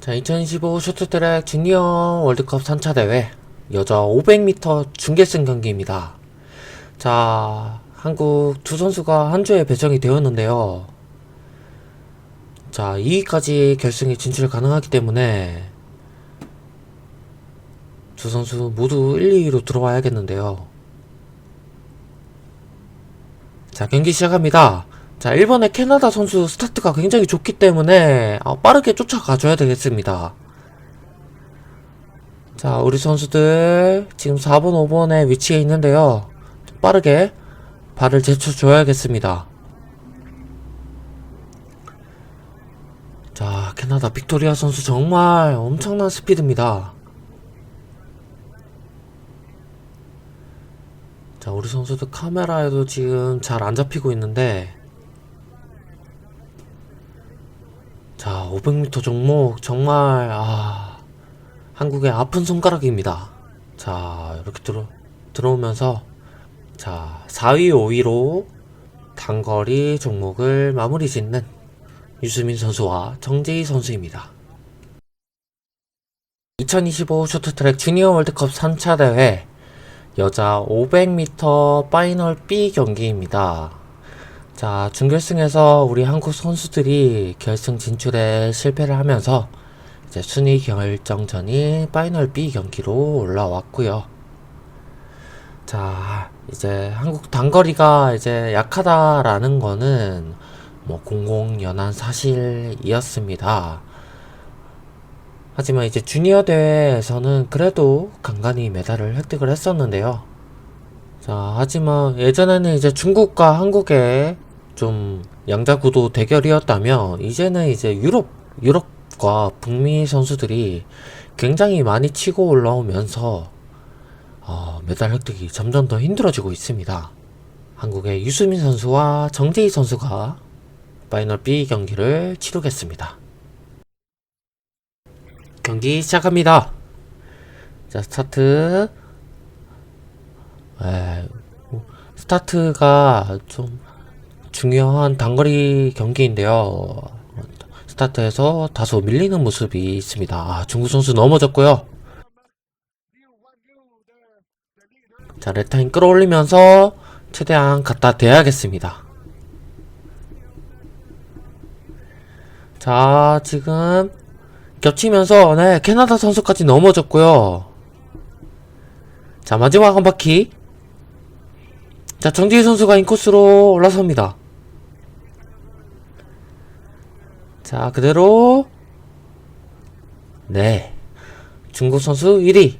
자, 2025 쇼트트랙 주니어 월드컵 3차 대회 여자 500m 중계승 경기입니다. 자, 한국 두 선수가 한 주에 배정이 되었는데요. 자, 2위까지 결승에 진출 가능하기 때문에 두 선수 모두 1, 2위로 들어와야겠는데요. 자, 경기 시작합니다. 자, 1번의 캐나다 선수 스타트가 굉장히 좋기 때문에 어, 빠르게 쫓아가줘야 되겠습니다. 자, 우리 선수들 지금 4번, 5번에 위치해 있는데요. 빠르게 발을 제쳐줘야겠습니다. 자, 캐나다 빅토리아 선수 정말 엄청난 스피드입니다. 자, 우리 선수들 카메라에도 지금 잘 안 잡히고 있는데, 자, 500m 종목 정말 아, 한국의 아픈 손가락입니다. 자, 이렇게 들어 들어오면서 자, 4위, 5위로 단거리 종목을 마무리 짓는 유수민 선수와 정재희 선수입니다. 2025 쇼트트랙 주니어 월드컵 3차 대회 여자 500m 파이널 B 경기입니다. 자, 준결승에서 우리 한국 선수들이 결승 진출에 실패를 하면서 이제 순위 결정전인 파이널 B 경기로 올라왔고요. 자, 이제 한국 단거리가 이제 약하다라는 거는 뭐 공공연한 사실이었습니다. 하지만 이제 주니어 대회에서는 그래도 간간히 메달을 획득을 했었는데요. 자, 하지만 예전에는 이제 중국과 한국의 좀 양자구도 대결이었다면 이제는 이제 유럽, 유럽과 북미 선수들이 굉장히 많이 치고 올라오면서 어, 메달 획득이 점점 더 힘들어지고 있습니다. 한국의 유수민 선수와 정재희 선수가 파이널 B 경기를 치르겠습니다. 경기 시작합니다. 자, 스타트. 에, 스타트가 좀 중요한 단거리 경기인데요. 스타트에서 다소 밀리는 모습이 있습니다. 아, 중국 선수 넘어졌고요. 자, 레타임 끌어올리면서 최대한 갖다 대야겠습니다. 자, 지금 겹치면서 네, 캐나다 선수까지 넘어졌고요. 자, 마지막 한 바퀴. 자, 정지희 선수가 인코스로 올라섭니다. 자, 그대로 네. 중국 선수 1위,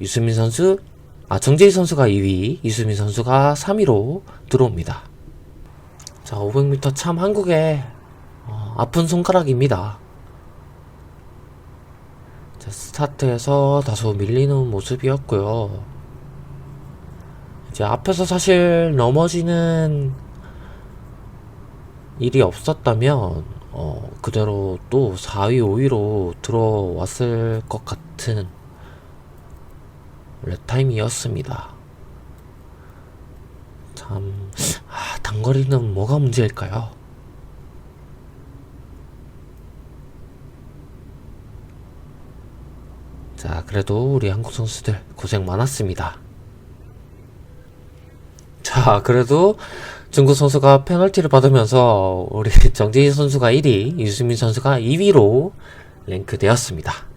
유수민 선수, 아, 정재희 선수가 2위, 유수민 선수가 3위로 들어옵니다. 자, 500m 참 한국의 어, 아픈 손가락입니다. 자, 스타트에서 다소 밀리는 모습이었고요. 이제 앞에서 사실 넘어지는 일이 없었다면 어, 그대로 또 4위, 5위로 들어왔을 것 같은 랩타임이었습니다. 참, 아, 단거리는 뭐가 문제일까요? 자, 그래도 우리 한국 선수들 고생 많았습니다. 자, 그래도 중국 선수가 페널티를 받으면서 우리 정재희 선수가 1위, 유수민 선수가 2위로 랭크되었습니다.